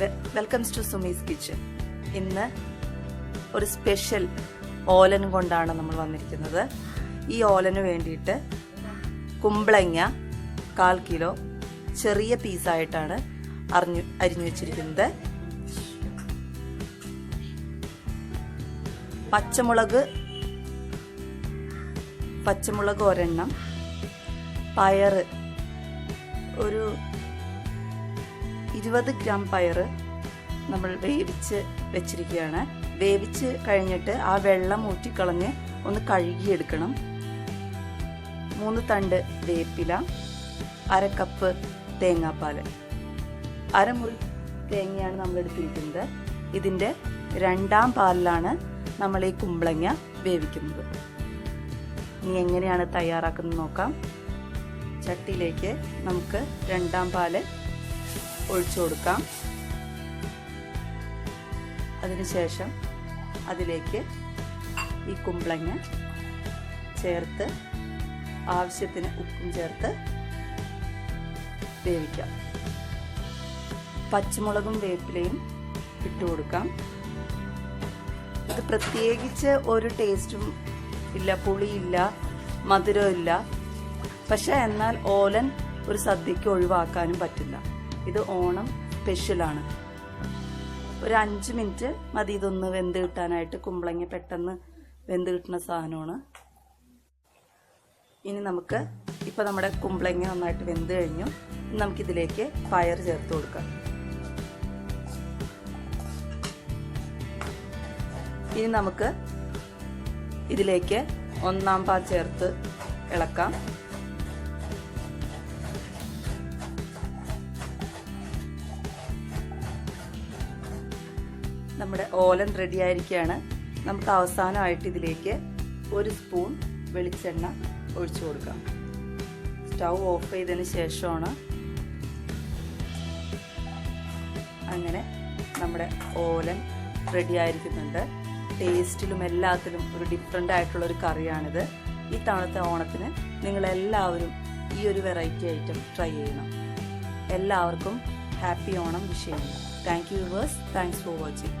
Welcomes to Sumi's kitchen ഇന്ന് ഒരു special ഓലൻ കൊണ്ടാണ് നമ്മൾ വന്നിരിക്കുന്നത്. ഈ ഓലന് വേണ്ടിയിട്ട് കുമ്പളങ്ങ കാൽ കിലോ ചെറിയ പീസായിട്ടാണ് അറിഞ്ഞു അരിഞ്ഞു വെച്ചിരിക്കുന്നത്. പച്ചമുളക് പച്ചമുളക് ഒരെണ്ണം പയറ് ഒരു ഇരുപത് ഗ്രാം പയർ നമ്മൾ വേവിച്ച് വെച്ചിരിക്കുകയാണ്. വേവിച്ച് കഴിഞ്ഞിട്ട് ആ വെള്ളം ഊറ്റിക്കളഞ്ഞ് ഒന്ന് കഴുകിയെടുക്കണം. മൂന്ന് തണ്ട് വേപ്പില അര കപ്പ് തേങ്ങാപ്പാൽ അരമുറി തേങ്ങയാണ് നമ്മൾ എടുത്തിരിക്കുന്നത്. ഇതിന്റെ രണ്ടാം പാലിലാണ് നമ്മൾ ഈ കുമ്പളങ്ങ വേവിക്കുന്നത്. ഇനി എങ്ങനെയാണ് തയ്യാറാക്കുന്നത് നോക്കാം. ചട്ടിയിലേക്ക് നമുക്ക് രണ്ടാം പാൽ ഒഴിച്ചു കൊടുക്കാം. അതിനുശേഷം അതിലേക്ക് ഈ കുമ്പളങ്ങ ചേർത്ത് ആവശ്യത്തിന് ഉപ്പും ചേർത്ത് വേവിക്കാം. പച്ചമുളകും വേപ്പിലയും ഇട്ട് കൊടുക്കാം. ഇത് പ്രത്യേകിച്ച് ഒരു ടേസ്റ്റും ഇല്ല പുളിയില്ല മധുരമില്ല പക്ഷെ എന്നാൽ ഓലൻ ഒരു സദ്യക്ക് ഒഴിവാക്കാനും പറ്റില്ല. ഇത് ഓണം സ്പെഷ്യലാണ്. ഒരു അഞ്ച് മിനിറ്റ് മതി ഇതൊന്ന് വെന്ത് കിട്ടാനായിട്ട്. കുമ്പളങ്ങ പെട്ടെന്ന് വെന്ത് കിട്ടുന്ന സാധനമാണ്. ഇനി നമുക്ക് ഇപ്പം നമ്മുടെ കുമ്പളങ്ങ നന്നായിട്ട് വെന്ത് കഴിഞ്ഞു. നമുക്കിതിലേക്ക് പയർ ചേർത്ത് കൊടുക്കാം. ഇനി നമുക്ക് ഇതിലേക്ക് ഒന്നാം പാൽ ചേർത്ത് ഇളക്കാം. നമ്മുടെ ഓലൻ റെഡി ആയിരിക്കുകയാണ്. നമുക്ക് അവസാനമായിട്ട് ഇതിലേക്ക് ഒരു സ്പൂൺ വെളിച്ചെണ്ണ ഒഴിച്ചു കൊടുക്കാം. സ്റ്റൗ ഓഫ് ചെയ്തതിന് ശേഷമാണ് അങ്ങനെ നമ്മുടെ ഓലൻ റെഡി ആയിരിക്കുന്നുണ്ട്. ടേസ്റ്റിലും എല്ലാത്തിലും ഒരു ഡിഫറെന്റ് ആയിട്ടുള്ള ഒരു കറിയാണിത്. ഈ തവണത്തെ ഓണത്തിന് നിങ്ങളെല്ലാവരും ഈ ഒരു വെറൈറ്റി ഐറ്റം ട്രൈ ചെയ്യണം. എല്ലാവർക്കും ഹാപ്പി ഓണം വിഷയമാണ് thank you viewers thanks for watching